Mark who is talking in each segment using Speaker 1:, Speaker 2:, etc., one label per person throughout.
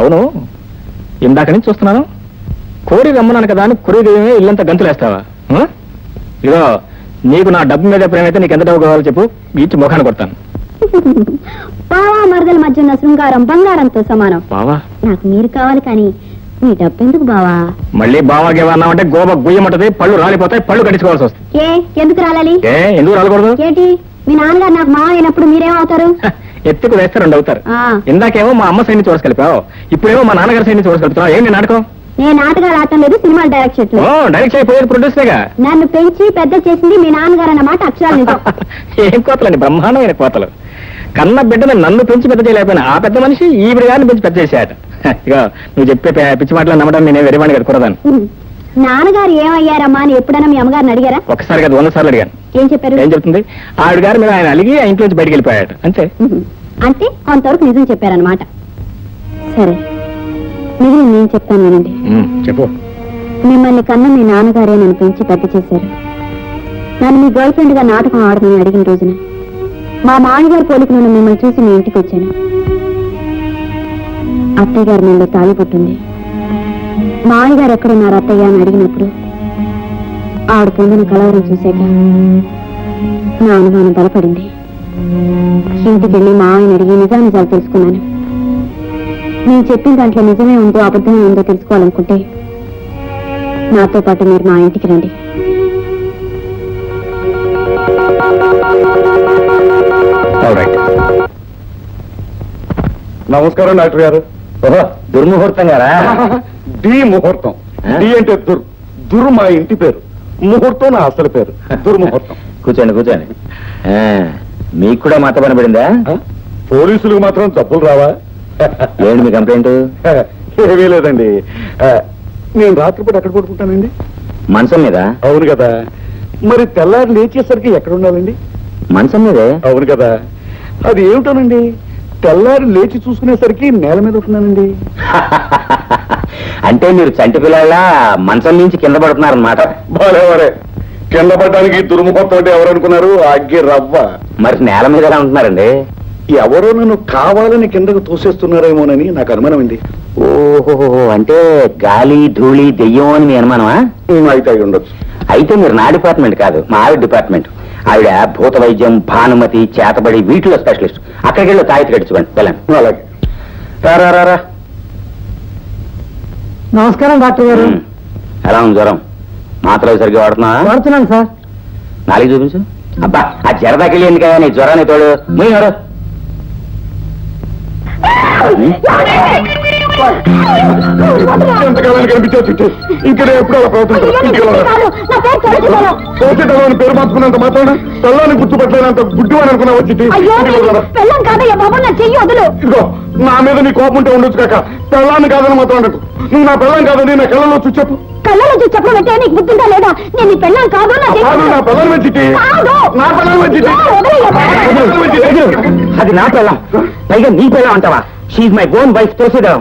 Speaker 1: అవును. ఇందాక నుంచి చూస్తున్నాను. కోరి రమ్మన్నాను కదా అని కురి దెయ్యమే ఇల్లంతా గంతులేస్తావా? ఆ? ఇదిగో నీకు నా డబ్బు మీద ప్రేమ అయితే నీకు ఎంత డబ్బు కావాలో చెప్పు. ఇచ్చి ముఖాన్ని కొడతాను.
Speaker 2: బావా మరదల మధ్య ఉన్న శృంగారం బంగారంతో సమానం.
Speaker 1: బావా
Speaker 2: నాకు మీరు కావాలి కానీ మీ డబ్బెందుకు బావా?
Speaker 1: మళ్ళీ బావా గేవన్నామంటే గోబ గుయ్యమంటది పళ్ళు రాలిపోతాయి పళ్ళు కట్టించుకోవాల్సి వస్తుంది.
Speaker 2: ఏ? ఎందుకు రాలాలి?
Speaker 1: ఏ ఎందుకు రాలకూడదు?
Speaker 2: ఏంటి? మీ నాన్నగారు నాకు మావ అయినప్పుడు మీరేమవుతారు?
Speaker 1: ఎత్తుకు వేస్తే రెండు అవుతారు.
Speaker 2: ఆ,
Speaker 1: ఇందాకేమో మా అమ్మ సైడ్ నుంచి చూడగలిపావు ఇప్పుడేమో మా నాన్నగారి సైడ్ నుంచి చూడగలుగుతున్నావు ఏంటి నాటకం?
Speaker 2: నేను నాటకాలు ఆడటం లేదు సినిమాలు డైరెక్ట్
Speaker 1: ఓ
Speaker 2: చేయట్లేదు
Speaker 1: డైరెక్ట్ అయిపోయేది ప్రొడ్యూసర్గా
Speaker 2: నన్ను పెంచి పెద్ద చేసింది మీ నాన్నగారు అన్నమాట అక్షరాలు నిజం.
Speaker 1: ఏం కోతలండి బ్రహ్మాండమైన కోతలు. కన్న బిడ్డను నన్ను పెంచి పెద్ద చేయలేకపోయినా ఆ పెద్ద మనిషి ఈ గారిని పెంచి పెద్ద చేశాట ఇక నువ్వు చెప్పే పే- పిచ్చి మాటలు నమ్మడం నేను వెరివాణి కదా కురదాను
Speaker 2: ఉమ్. నాన్నగారు ఏమయ్యారమ్మా అని ఎప్పుడైనా మీ అమ్మగారిని అడిగారా?
Speaker 1: ఒకసారి కదా వంద సార్లు అడిగాను.
Speaker 2: ఏం చెప్పారు?
Speaker 1: ఏం చెప్తుంది? ఆవిడ గారి మీద ఆయన అలిగి ఆ ఇంట్లో నుంచి బయటికి వెళ్ళిపోయాడు అంతే.
Speaker 2: అంటే కొంతవరకు నిజం చెప్పారనమాట సరే మిగిలిన నేను చెప్తాను వినండి.
Speaker 1: ఉమ్, చెప్పు.
Speaker 2: మిమ్మల్ని కన్న మీ నాన్నగారే నన్ను పెంచి పెద్ద చేశారు. నన్ను మీ గర్ల్ ఫ్రెండ్గా నాటకం ఆడమని అడిగిన రోజున మా మామగారి పోలిక నుండి మిమ్మల్ని చూసి మీ ఇంటికి వచ్చాను. అత్తయ్య గారి తాళి పుట్టింది. మామయ్య గారు ఎక్కడున్నారు అత్తయ్య అని అడిగినప్పుడు ఆవిడ పొందిన కలవరం చూశాక నా అనుమానం బలపడింది. ఇంటికి వెళ్ళి మా ఆయన అడిగి నిజానిజాలు తెలుసుకున్నాను. నేను చెప్పిన దాంట్లో నిజమే ఉందో అబద్ధమే ఉందో తెలుసుకోవాలనుకుంటే నాతో పాటు మీరు మా ఇంటికి రండి.
Speaker 3: నమస్కారం డాక్టర్ గారు.
Speaker 1: దుర్ముహూర్తం గారా?
Speaker 3: డి ముహూర్తం? డి అంటే దుర్ దుర్ మా ఇంటి పేరు. ముహూర్తం నా అసలు పేరు. దుర్ముహూర్తం.
Speaker 1: కూర్చోండి కూర్చోండి. మీకు కూడా మత పని పడిందా
Speaker 3: ఆ? పోలీసులకు మాత్రం తప్పులు రావా?
Speaker 1: ఏంటి మీ కంప్లైంట్?
Speaker 3: ఏమీ లేదండి. నేను రాత్రిపూట ఎక్కడ పడుకుంటానండి?
Speaker 1: మంచం మీద?
Speaker 3: అవును కదా. మరి తెల్లారి లేచేసరికి ఎక్కడ ఉండాలండి?
Speaker 1: మంచం మీదే?
Speaker 3: అవును కదా. అది ఏమిటోనండి? తెల్లారి లేచి చూసుకునేసరికి నేల మీద ఉంటున్నానండి.
Speaker 1: అంటే మీరు చంటి పిల్లల మంచం నుంచి కింద
Speaker 3: వరే కింద పడ్డానికి దుర్ముహూర్తం అంటే ఎవరు అనుకున్నారు అగ్గి రవ్వ.
Speaker 1: మరి నేల మీద ఎలా ఉంటున్నారండి?
Speaker 3: ఎవరో నన్ను కావాలని కిందకు తోసేస్తున్నారేమోనని నాకు అనుమానం అండి
Speaker 1: ఓహో అంటే గాలి ధూళి దెయ్యం అని మీ అనుమానమా?
Speaker 3: అయితే అయి ఉండొచ్చు.
Speaker 1: అయితే మీరు నా డిపార్ట్మెంట్ కాదు మా ఆవిడ డిపార్ట్మెంట్. ఆవిడ భూత వైద్యం భానుమతి చేతబడి వీటిలో స్పెషలిస్ట్. అక్కడికి వెళ్ళి తాయితీ కట్టించుకోండి. వెళ్ళండి.
Speaker 3: అలాగే.
Speaker 1: రా, రా, రా, రా.
Speaker 4: నమస్కారం డాక్టర్ గారు.
Speaker 1: ఎలా ఉంది జ్వరం? మాత్రలు సరిగ్గా వాడుతున్నా
Speaker 4: వాడుతున్నాను సార్.
Speaker 1: నాలుగు చూపించు. అబ్బా ఆ జరదాకి ఎందుకయ్యా నీ జ్వరాన్ని తోడు? మూయరు
Speaker 3: ఎంతకాలానికి కనిపించే చిట్టి ఇక్కడ ఎప్పుడు అలా ప్రవర్తించరు. తోసేటలో పేరు మార్చుకున్నంత మాత్రాన తెల్లాన్ని గుర్తుపట్టలేనంత గుడ్డివాడు అనుకున్నావు చిట్టి.
Speaker 2: పెళ్ళం
Speaker 3: ఇదిగో నా మీద నీ కోపం ఉంటే ఉండొచ్చు కాక పెళ్ళాన్ని కాదని మాత్రం అనకు. నువ్వు నా పెళ్ళం కాదని నా కళ్ళలో చూసి చెప్పు.
Speaker 2: కళ్ళలో చూసి చెప్పమంటే నీకు బుద్ధిందా లేదా? నేను నీ పెళ్ళం కాదు నా.
Speaker 3: పెళ్ళం. నా పెళ్ళం. నా పెళ్ళాం చిట్టి.
Speaker 1: అది నా పిల్లం పైగా నీ పిల్లం అంటావా? షీఈ్ మై ఓన్ వైఫ్ తోసేదాం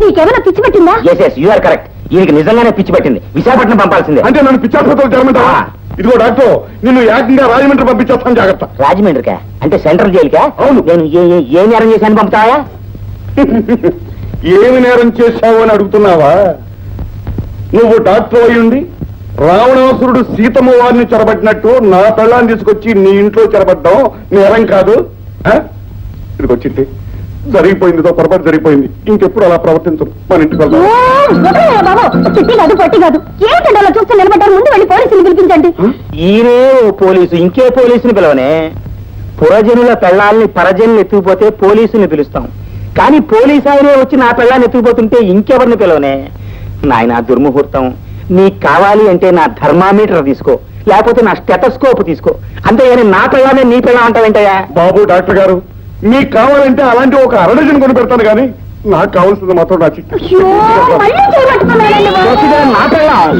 Speaker 2: నీకేమైనా పిచ్చి పెట్టిందా?
Speaker 1: Yes yes you are correct ఈయనకి నిజంగానే పిచ్చి పట్టింది. విశాఖపట్నం పంపాల్సిందే.
Speaker 3: అంటే నన్ను పిచ్చాసుపత్రులు చేరమంటావా
Speaker 1: ఆ.
Speaker 3: ఇదిగో డాక్టర్ నిన్ను ఏకంగా రాజమండ్రి పంపించేస్తాను జాగ్రత్త.
Speaker 1: రాజమండ్రికా? అంటే సెంట్రల్ జైలుకా?
Speaker 3: అవును.
Speaker 1: నేను ఏ నేరం చేశాను పంపుతావా?
Speaker 3: ఏమి నేరం చేశావు అని అడుగుతున్నావా? నువ్వు డాక్టర్ అయ్యుండి రావణాసురుడు సీతమ్మ వారిని చెరబట్టినట్టు నా పెళ్ళాన్ని తీసుకొచ్చి నీ ఇంట్లో చెరబడ్డం నేరం కాదు ఆ? ఇదిగో చిట్టి జరిగిపోయింది దో పొరపాటు జరిగిపోయింది. ఇంకెప్పుడు అలా ప్రవర్తించు? మన ఇంటికి
Speaker 2: ఏ,
Speaker 3: వెళ్దాం
Speaker 2: వదిలేయ్యా బాబు. చిట్టి కాదు పట్టి కాదు. ఏంటంటే అలా చూస్తే నిలబడ్డారు? ముందు వెళ్ళి పోలీసులు పిలిపించండి.
Speaker 1: ఈయనే ఓ పోలీసు ఇంకే పోలీసుని పిలవనే. పురజనుల పెళ్ళాలని పరజనులు ఎత్తుకుపోతే పోలీసుని పిలుస్తాం. కానీ పోలీసు ఆయనే వచ్చి నా పెళ్ళాన్ని ఎత్తుకుపోతుంటే ఇంకెవరిని పిలవనే? నాయన దుర్ముహూర్తం. నీకు కావాలి అంటే నా థర్మామీటర్ తీసుకో. లేకపోతే నా స్టెటస్కోప్ తీసుకో. అంతేగాని నా పిల్లానే నీ పిల్ల అంటావేంటయ్యా?
Speaker 3: బాబు డాక్టర్ గారు మీకు కావాలంటే అలాంటి ఒక అరడజన్ కొని పెడతాను కానీ నాకు కావాల్సింది మాత్రం నా చిట్టి.
Speaker 2: అయ్యో మళ్ళీ చేయబట్టుకున్నాడండి బాబు.
Speaker 1: ప్రొసీజర్ నా పిల్లం.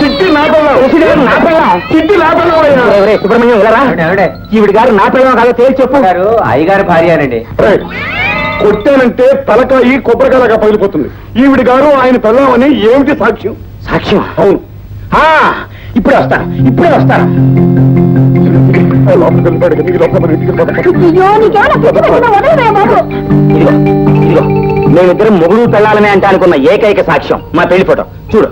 Speaker 3: చిట్టి నా పిల్లం.
Speaker 1: ప్రొసీజర్ నా పిల్లం.
Speaker 3: చిట్టి నా పిల్లం అయ్యా.
Speaker 1: ఒరేయ్, సుబ్రహ్మణ్యం ఇలా రా. ఈవిడ గారు నా పిల్లం కాదో తేల్చి చెప్పు.
Speaker 5: గారు అయ్యగారు భార్యనండి.
Speaker 3: ఏయ్, కొట్టానంటే తలకాయి కొబ్బరికాయలాగా పగిలిపోతుంది. ఈవిడ గారు ఆయన పెళ్ళామని ఏమిటి సాక్ష్యం?
Speaker 1: సాక్ష్యం
Speaker 3: అవును.
Speaker 1: ఆ, ఇప్పుడే వస్తాను ఇప్పుడే వస్తాను. మేమిద్దరం మొగుడు పెళ్ళాలనే అంటే అనుకున్న ఏకైక సాక్ష్యం. మా పెళ్ళి ఫోటో. చూడు.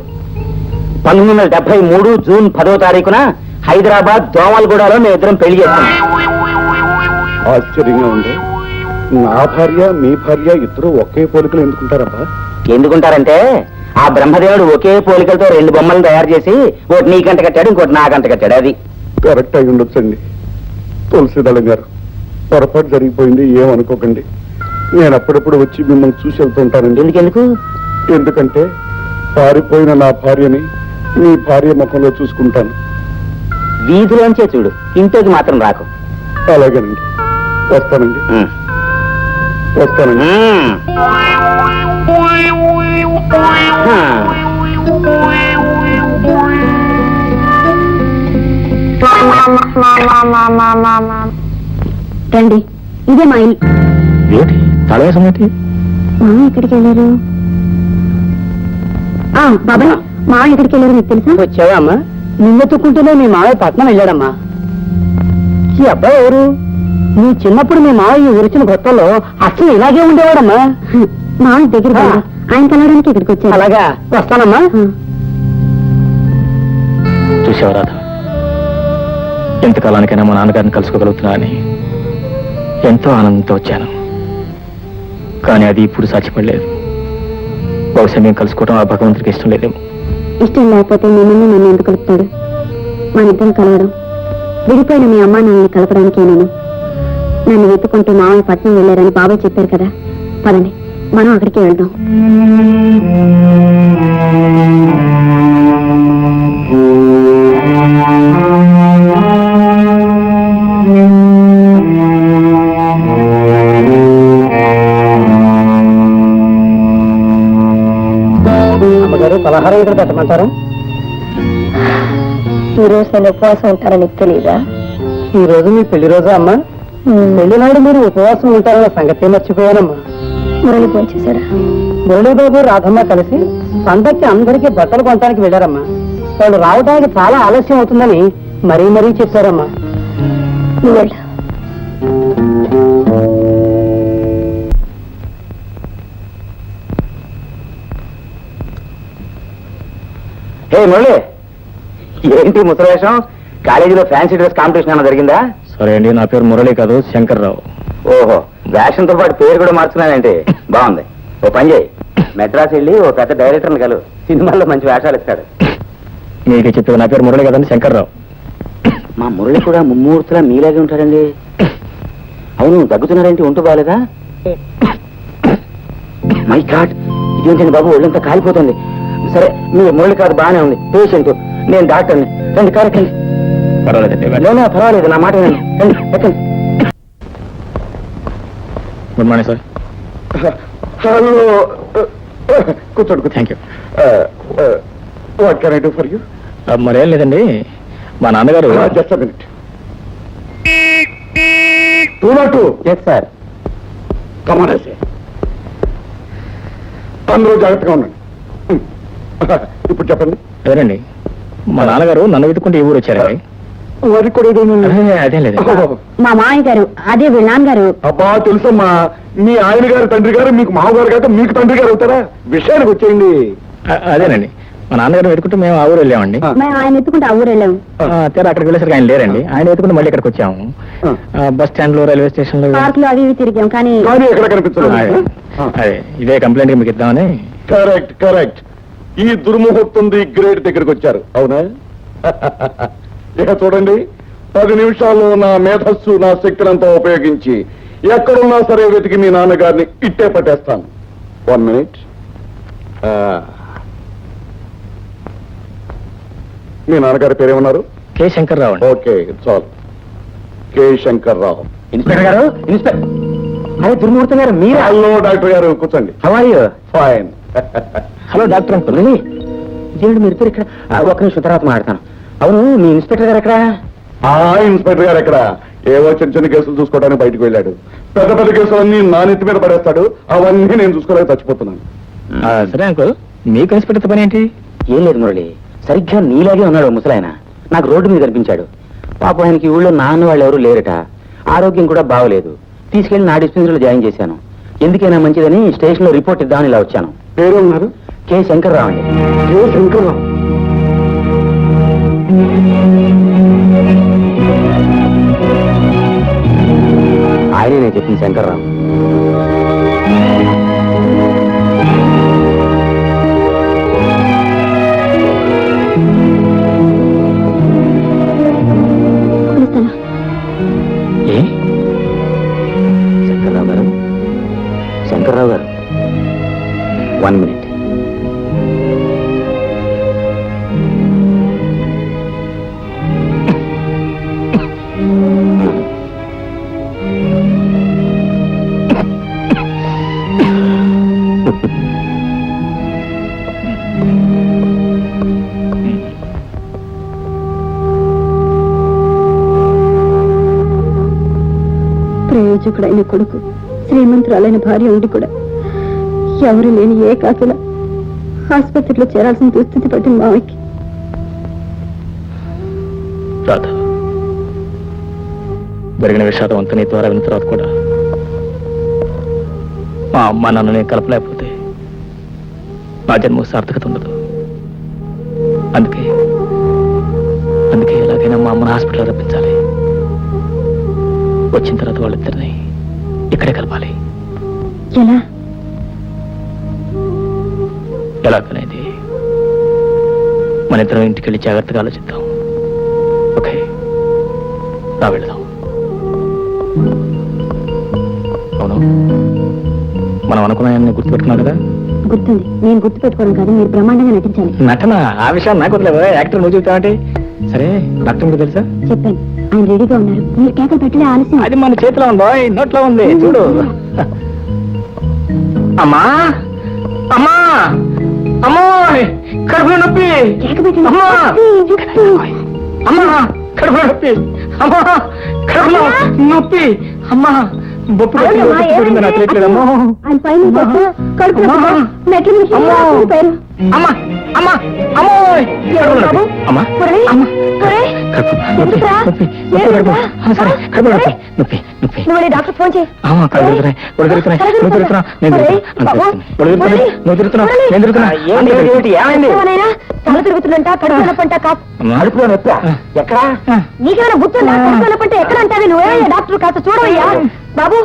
Speaker 1: పంతొమ్మిది వందల డెబ్బై మూడు జూన్ పదో తారీఖున హైదరాబాద్ దోమలగూడలో మేమిద్దరం పెళ్ళి చేసుకున్నాం
Speaker 3: ఆశ్చర్యంగా ఉంది. నా భార్య మీ భార్య ఇద్దరు ఒకే పోలికలు ఎందుకుంటారబ్బా?
Speaker 1: ఎందుకుంటారంటే ఆ బ్రహ్మదేవుడు ఒకే పోలికలతో రెండు బొమ్మలను తయారు చేసి ఒకటి నీ గంట కట్టాడు ఇంకోటి నా గంట కట్టాడు. అది.
Speaker 3: కరెక్ట్ అయి ఉండొచ్చండి. తులసిదళం గారు పొరపాటు జరిగిపోయింది ఏమనుకోకండి. నేను అప్పుడప్పుడు వచ్చి మిమ్మల్ని చూసి వెళ్తుంటానండి.
Speaker 1: ఎందుకెందుకు?
Speaker 3: ఎందుకంటే పారిపోయిన నా భార్యని మీ భార్య ముఖంలో చూసుకుంటాను.
Speaker 1: వీధిలోంచే చూడు ఇంట్లోకి మాత్రం రాకు.
Speaker 3: అలాగేనండి. వస్తానండి. వస్తానండి.
Speaker 2: రండి ఇదే మా ఇల్లు.
Speaker 1: ఏంటి? తలవే సంగతి
Speaker 2: ఎక్కడికి వెళ్ళారు? ఆ బాబాయ్ మా ఎక్కడికి వెళ్ళారు మీకు తెలుసా?
Speaker 1: వచ్చావా అమ్మా? నిన్న తుక్కుంటూనే మీ మావయ్య పట్నం వెళ్ళాడమ్మా. ఈ అబ్బాయి ఎవరు? నీ చిన్నప్పుడు మీ మావయ్య ఉరిచిన కొత్తలో అసలు ఇలాగే ఉండేవాడమ్మా.
Speaker 2: మా దగ్గర. ఆయన కలవడానికి ఇక్కడికి వచ్చారు
Speaker 1: అలాగా? వస్తానమ్మా.
Speaker 2: ఆ.
Speaker 5: చూసావు రాధ? ఎంతకాలానికైనా మా నాన్నగారిని కలుసుకోగలుగుతున్నా అని ఎంతో ఆనందంతో వచ్చాను. కానీ అది ఇప్పుడు సాధ్యపడలేదు. బహుశా మేము కలుసుకోవడం ఆ భగవంతుడికి ఇష్టం లేదేమో.
Speaker 2: ఇష్టం లేకపోతే మిమ్మల్ని నన్ను ఎందుకు కలుపుతాడు? మన ఇద్దరం కలవడం విడిపోయిన మీ అమ్మా నాన్నని కలపడానికే నేను నన్ను వెతుకుంటూ మామయ్య పట్నం వెళ్ళారని బాబాయ్ చెప్పారు కదా. పదండి. మనం అక్కడికి వెళ్దాం.
Speaker 1: అమ్మగారు పలహారం ఇక్కడ పెట్టమంటారా?
Speaker 2: ఈ రోజు నేను ఉపవాసం ఉంటానని నీకు తెలియదా
Speaker 1: ఈ రోజు మీ పెళ్ళి రోజా అమ్మా? పెళ్ళి నాడు మీరు ఉపవాసం ఉంటారన్న సంగతి మర్చిపోయానమ్మా?
Speaker 2: మురళి చేశారా
Speaker 1: మురళీబాబు రాధమ్మ కలిసి పండక్కి అందరికీ బట్టలు కొనడానికి వెళ్ళారమ్మా. వాళ్ళు రావడానికి చాలా ఆలస్యం అవుతుందని మరీ మరీ చెప్పారమ్మా. హే మురళి ఏంటి ముసలేషం కాలేజీలో ఫ్యాన్సీ డ్రెస్ కాంపిటీషన్ అన్న జరిగిందా?
Speaker 5: సరే అండి నా పేరు మురళి కాదు శంకర్రావు.
Speaker 1: ఓహో వేషంతో పాటు పేరు కూడా మార్చుకున్నానంటే బాగుంది. ఓ పని చేయి. మెడ్రాస్ వెళ్ళి ఓ పెద్ద డైరెక్టర్ని కలు. సినిమాల్లో మంచి వేషాలు ఇస్తాడు.
Speaker 5: మీకు చెప్పేది నా పేరు మురళి కదండి శంకర్రావు.
Speaker 1: మా మురళి కూడా ముమ్మూర్తిలా మీలాగే ఉంటాడండి. అవును దగ్గుతున్నారేంటి? ఉంటూ బాగాలేదా? మై గాడ్ ఇదేంటండి బాబు? ఒళ్ళంతా కాలిపోతుంది. సరే మీ మురళి కాదు బాగానే ఉంది. పేషెంట్ నేను డాక్టర్ని. రండి కారెక్కండి.
Speaker 5: పర్వాలేదండి
Speaker 1: లేనా పర్వాలేదు నా మాట వినండి. రండి ఎక్కండి.
Speaker 5: గుడ్ మార్నింగ్ సార్
Speaker 3: హలో కూర్చోండి
Speaker 5: thank you
Speaker 3: what can I do for you
Speaker 5: మరేం లేదండి. మా నాన్నగారు
Speaker 3: just minute two naught two
Speaker 1: yes sir
Speaker 3: కమానేసే అందరూ జాగ్రత్తగా ఉండండి. Hmm. ఇప్పుడు చెప్పండి.
Speaker 5: అదేనండి. మా నాన్నగారు నన్ను వెతుకుంటే ఈ ఊరు వచ్చారండి.
Speaker 3: వరి
Speaker 5: అదే- లేదు
Speaker 2: మా మామయ్య గారు అదే వీళ్ళ నాన్నగారు
Speaker 3: అబ్బా తెలుసమ్మా మీ ఆయన గారు తండ్రి గారు మీకు మామగారు కాక మీకు తండ్రి గారు అవుతారా? విషయానికి వచ్చేయండి.
Speaker 5: అదేనండి. మా నాన్నగారు వెతుకుంటే మేము ఆ ఊరు వెళ్ళామండి.
Speaker 2: ఆయన ఎత్తుకుంటే ఆ ఊరు వెళ్ళాము.
Speaker 5: ఆ, తీరా అక్కడికి వెళ్ళేసరికి ఆయన లేరండి. ఆయన వెతుకుంటే మళ్ళీ ఇక్కడికి వచ్చాము. బస్ స్టాండ్లో రైల్వే
Speaker 2: స్టేషన్లో పార్క్లో అవి తిరిగాం కానీ
Speaker 5: అదే
Speaker 3: కనిపించలేదు.
Speaker 5: అదే. ఇదే కంప్లైంట్ మీకు ఇద్దామని.
Speaker 3: Correct correct. ఈ దుర్ముహూర్తం ది గ్రేట్ దగ్గరికి వచ్చారు. అవునా? ఇక చూడండి పది నిమిషాల్లో నా మేధస్సు నా శక్తినంతా ఉపయోగించి ఎక్కడున్నా సరే వెతికి మీ నాన్నగారిని ఇట్టే పట్టేస్తాను. వన్ మినిట్ మీ నాన్నగారి పేరేమన్నారు
Speaker 5: కె శంకర్రావు
Speaker 3: ఓకే చాలు కె శంకర్ రావు
Speaker 1: ఇన్స్పెక్టర్ గారు ఇన్స్పెక్టర్ అదే దుర్మూర్తి గారు మీరే
Speaker 3: హలో డాక్టర్ గారు కూర్చోండి.
Speaker 1: How are you
Speaker 3: fine
Speaker 5: hello doctor uncle.
Speaker 1: మీరు ఇక్కడ ఆ, ఒక్క నిమిషం తర్వాత మాట్లాడతాను. అవును మీ ఇన్స్పెక్టర్ గారు ఎక్కడ
Speaker 3: ఆ ఇన్స్పెక్టర్ గారు ఎక్కడ ఏవో చిన్న చిన్న కేసులు చూసుకోవడానికి బయటకు వెళ్ళాడు. పెద్ద పెద్ద కేసులన్నీ నా నెత్తి మీద పడేస్తాడు. అవన్నీ నేను చూసుకోలేక చచ్చిపోతున్నాను.
Speaker 5: ఆ, సరే అంకుల్. మీకు ఇన్స్పెక్టర్ పని ఏంటి?
Speaker 1: ఏం లేదు మురళి. సరిగ్గా నీలాగే ఉన్నాడు ముసలాయన. నాకు రోడ్డు మీద కనిపించాడు. పాపం ఆయనకి ఊళ్ళో నాన్న వాళ్ళు ఎవరు లేరట. ఆరోగ్యం కూడా బాగోలేదు. తీసుకెళ్ళి నా డిస్పెన్సరీలో జాయిన్ చేశాను. ఎందుకైనా మంచిదని స్టేషన్లో రిపోర్ట్ ఇద్దామని ఇలా వచ్చాను.
Speaker 3: పేరు ఉన్నారు?
Speaker 1: కె శంకర్రావు అండి.
Speaker 3: కే శంకర్రావు.
Speaker 1: ఆయనే నేను చెప్పింది శంకర్రావు.
Speaker 2: ప్రయోజకుడైన కొడుకు శ్రీమంతురాలైన భార్య ఉండి కూడా ఎవరు లేని ఏ కాకిల ఆసుపత్రిలో చేరాల్సిన దుస్థితి పట్టింది మామకి
Speaker 5: రాధ జరిగిన విషాదం అంతా నీ ద్వారా విన్న తర్వాత కూడా మా అమ్మ నన్ను నేను కలపలేకపోతే నా జన్మ సార్థకత ఉండదు. అందుకే అందుకే ఎలాగైనా మా అమ్మను హాస్పిటల్ రప్పించాలి. వచ్చిన తర్వాత వాళ్ళిద్దరిని ఇక్కడే కలపాలి.
Speaker 2: ఎలా?
Speaker 5: ఎలాగనేది మన ఇద్దరం ఇంటికి వెళ్ళి జాగ్రత్తగా ఆలోచిద్దాం. ఓకే. రా వెళదాం. అవును. మనం అనుకున్నాయన్ని గుర్తుపెట్టుకున్నాం కదా?
Speaker 2: గుర్తుంది. నేను గుర్తు పెట్టుకోవడం కాదు మీరు బ్రహ్మాండంగా నటించాలి.
Speaker 5: నటన? ఆ విషయం నాకు వదిలేవు? యాక్టర్ నువ్వు చెబుతావంటే సరే డాక్టర్ మీకు తెలుసా?
Speaker 2: చెప్పాను ఆయన రెడీగా ఉన్నారు. మీరు కేకలు పెట్టలే ఆలస్యం.
Speaker 5: అది మన చేతిలో ఉందో నోట్లో ఉంది. చూడు. అమ్మా! అమ్మా! అమ్మో కడుపులో నొప్పి. అమ్మా. అమ్మా! కడుపులో నొప్పి. అమ్మా! కడుపులో నొప్పి. అమ్మా! బొప్పు పెట్టి
Speaker 2: అవునమ్మా,
Speaker 5: ఒత్తి పెరిగింది నాకు
Speaker 2: ఏమైంది?
Speaker 5: తెలియట్లేదమ్మా
Speaker 2: ఆయన పైన. కడుపు
Speaker 5: అమ్మా. అమ్మా. అమ్మా
Speaker 2: బాబు?
Speaker 5: అమ్మా. అమ్మా.
Speaker 2: డాక్టర్ ఫోన్ చేయి. తల తిరుగుతుందంట కడుపు నొప్పంట.
Speaker 1: కడుపులో నొప్పి ఎక్కడా?
Speaker 2: నీకేమైనా బుద్ధుందా కడుపు నొప్పంటే ఎక్కడ అంటావి? నువ్వే డాక్టర్ కాస్త చూడవయ్యా. బాబు.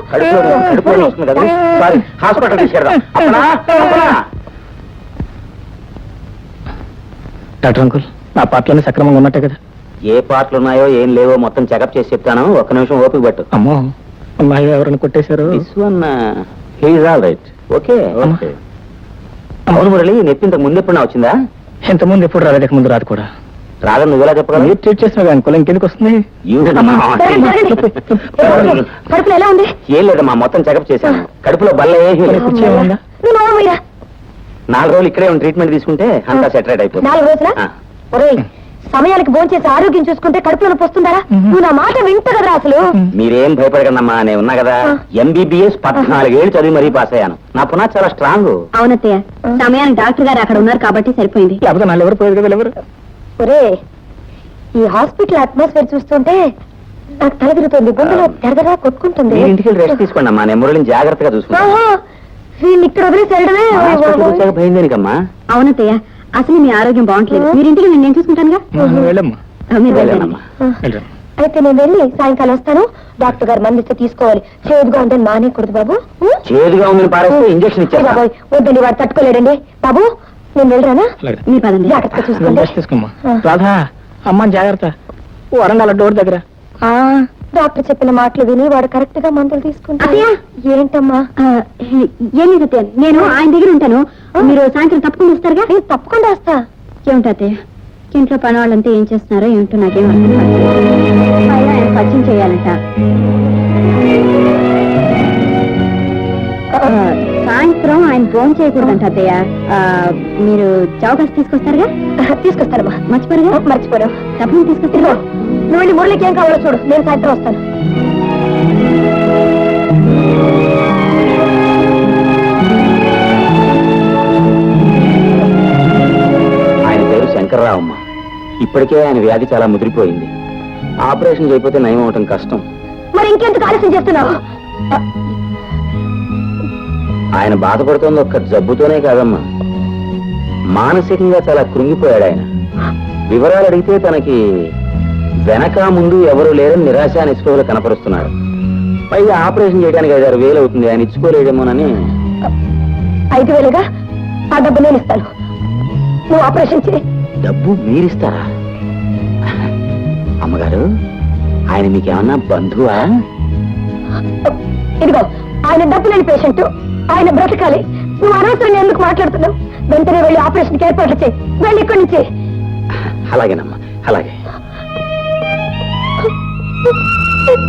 Speaker 1: హాస్పిటల్ తీసుకెళ్దాం
Speaker 5: డాక్టర్ అంకుల్ నా పాటలన్నీ సక్రమంగా ఉన్నట్టే కదా.
Speaker 1: ఏ పాటలు ఉన్నాయో ఏం లేవో మొత్తం చెకప్ చేసి చెప్తాను. ఒక్క నిమిషం ఓపిక పట్టు.
Speaker 5: అమ్మో అమ్మాయి ఎవరైనా కొట్టేశారు?
Speaker 1: All right okay
Speaker 5: okay.
Speaker 1: అవును మురళి నొప్పి ఇంతకు ముందు ఎప్పుడన్నా వచ్చిందా?
Speaker 5: ఎంతమంది ఎప్పుడు రాలేదు ముందు రాదు కూడా.
Speaker 1: రాదని నువ్వు ఎలా చెప్పగలవు?
Speaker 5: మీరు ట్రీట్ చేసిన అంకుల్ ఇంకెందుకు వస్తుంది?
Speaker 2: కడుపులో ఎలా ఉంది
Speaker 1: ఏం లేదమ్మా మొత్తం చెకప్ చేశాను. కడుపులో బల్ల ఏమీ నాలుగు రోజులు ఇక్కడే ట్రీట్మెంట్ తీసుకుంటే అంతా సెటరేట్ అయిపోతుంది.
Speaker 2: నాలుగు రోజులా. ఒరేయ్ సమయానికి భోంచేసి ఆరోగ్యం చూసుకుంటే కడుపులో నొప్పి వస్తుందారా నువ్వు నా మాట వింటు కదరా అసలు.
Speaker 1: మీరేం భయపడకండమ్మా నేను ఉన్నా కదా. ఎంబీబీఎస్ పద్నాలుగేళ్ళు చదివి మరీ పాస్ అయ్యాను. నా పునా చాలా స్ట్రాంగ్
Speaker 2: అవునత్తయ్య సమయానికి డాక్టర్ గారు అక్కడ ఉన్నారు కాబట్టి సరిపోయింది.
Speaker 5: లేకపోతే ఎవరు పోయేది కదా ఎవరు?
Speaker 2: ఒరే ఈ హాస్పిటల్ అట్మాస్ఫియర్ చూస్తుంటే నాకు తల తిరుగుతుంది గుండెలో తెరదరా కొట్టుకుంటుంది.
Speaker 1: ఇంటికి వెళ్ళి రెస్ట్ తీసుకోండి అమ్మా నేను మురళిని జాగ్రత్తగా చూసుకుంటాను.
Speaker 2: ఇక్కడ వదిలేసి వెళ్ళడమే
Speaker 1: హాస్పిటల్కి వచ్చాక భయం దేనికమ్మా
Speaker 2: అవునత్తయ్య అసలు మీ ఆరోగ్యం బాగుంటలేదు. మీరు ఇంటికి నేను చూసుకుంటానుగా?
Speaker 5: వెళ్ళమ్మా.
Speaker 2: మీరు అయితే నేను వెళ్ళి సాయంకాలం వస్తాను. డాక్టర్ గారు మందిస్తే తీసుకోవాలి. చేదుగా ఉందని మానేయకూడదు బాబు?
Speaker 1: చేదుగా ఉందని పారేస్తే ఇంజక్షన్
Speaker 2: ఏ
Speaker 1: ఇచ్చేస్తా.
Speaker 2: బాబోయ్, వద్దండి వాడు తట్టుకోలేడండి. బాబు నేను వెళ్ళరానా. మీరు పదండి. జాగ్రత్తగా చూసుకోండి.
Speaker 5: రాధా అమ్మ జాగ్రత్త. వరండాల డోర్ దగ్గర.
Speaker 2: ఆ, డాక్టర్ చెప్పిన మాటలు విని వాడు కరెక్ట్గా మందులు తీసుకుంటా ఏంటమ్మా? ఏం లేదు నేను ఆయన దగ్గర ఉంటాను. మీరు సాయంత్రం తప్పకుండా వస్తారుగా? తప్పకుండా వస్తా. ఏమిటి అత్తయ్య? ఇంట్లో పని వాళ్ళంతా ఏం చేస్తున్నారో ఏమిటో నాకేం అర్థం ఆయన పరిచయం చేయాలంట. సాయంత్రం ఆయన ఫోన్ చేయకూడదంట అత్తయ్య. మీరు చౌకాసి తీసుకొస్తారుగా? తీసుకొస్తారమ్మా మర్చిపోరుగా? మర్చిపోరు తప్పని తీసుకొస్తారా నువ్వు వెళ్ళి మురళికి ఏం కావాలో చూడు. నేను సాయంత్రం వస్తాను.
Speaker 1: ఆయన పేరు శంకర్రావు అమ్మ ఇప్పటికే ఆయన వ్యాధి చాలా ముదిరిపోయింది. ఆపరేషన్ చేయకపోతే నయం అవటం కష్టం.
Speaker 2: మరి ఇంకెందుకు ఆలస్యం చేస్తున్నావు?
Speaker 1: ఆయన బాధపడుతోంది ఒక్క జబ్బుతోనే కాదమ్మా. మానసికంగా చాలా కృంగిపోయాడు ఆయన. వివరాలు అడిగితే తనకి వెనక ముందు ఎవరు లేరని నిరాశ నిస్పృహలు కనపరుస్తున్నాడు పైగా ఆపరేషన్ చేయడానికి ఐదారు వేలు అవుతుంది. ఆయన ఇచ్చుకోలేడేమోనని
Speaker 6: ఐదు వేలుగా ఆ డబ్బు నేను ఇస్తాను. నువ్వు ఆపరేషన్ చేయి.
Speaker 1: డబ్బు మీరిస్తారా? అమ్మగారు ఆయన మీకేమన్నా బంధువా?
Speaker 6: ఇదిగో ఆయన డబ్బు లేని పేషెంట్ ఆయన బ్రతకాలి. నువ్వు అనవసరంగా ఎందుకు మాట్లాడుతున్నావు? వెంటనే వెళ్ళి ఆపరేషన్కి ఏర్పాట్లు చేయి. వెళ్ళి ఇక్కడి నుంచి.
Speaker 1: అలాగేనమ్మా అలాగే.
Speaker 5: Uncle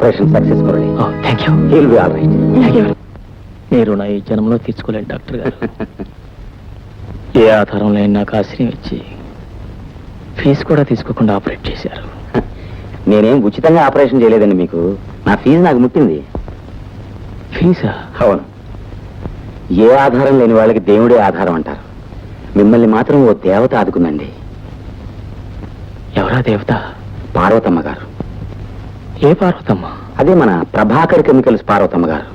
Speaker 1: operation successful
Speaker 5: thank you
Speaker 1: he'll be all right
Speaker 5: మీరు నా ఈ జన్మలో తీర్చుకోలేను డాక్టర్ గారు. ఏ ఆధారం లేని నాకు ఆశ్రయం ఇచ్చి ఫీజు కూడా తీసుకోకుండా ఆపరేట్ చేశారు.
Speaker 1: నేనేం ఉచితంగా ఆపరేషన్ చేయలేదండి మీకు. నా ఫీజు నాకు ముట్టింది.
Speaker 5: ఫీజా?
Speaker 1: అవును. ఏ ఆధారం లేని వాళ్ళకి దేవుడే ఆధారం అంటారు. మిమ్మల్ని మాత్రం ఓ దేవత ఆదుకుందండి.
Speaker 5: ఎవరా దేవత?
Speaker 1: పార్వతమ్మ గారు.
Speaker 5: ఏ పార్వతమ్మ?
Speaker 1: అదే మన ప్రభాకర్ కెమికల్స్ పార్వతమ్మ గారు.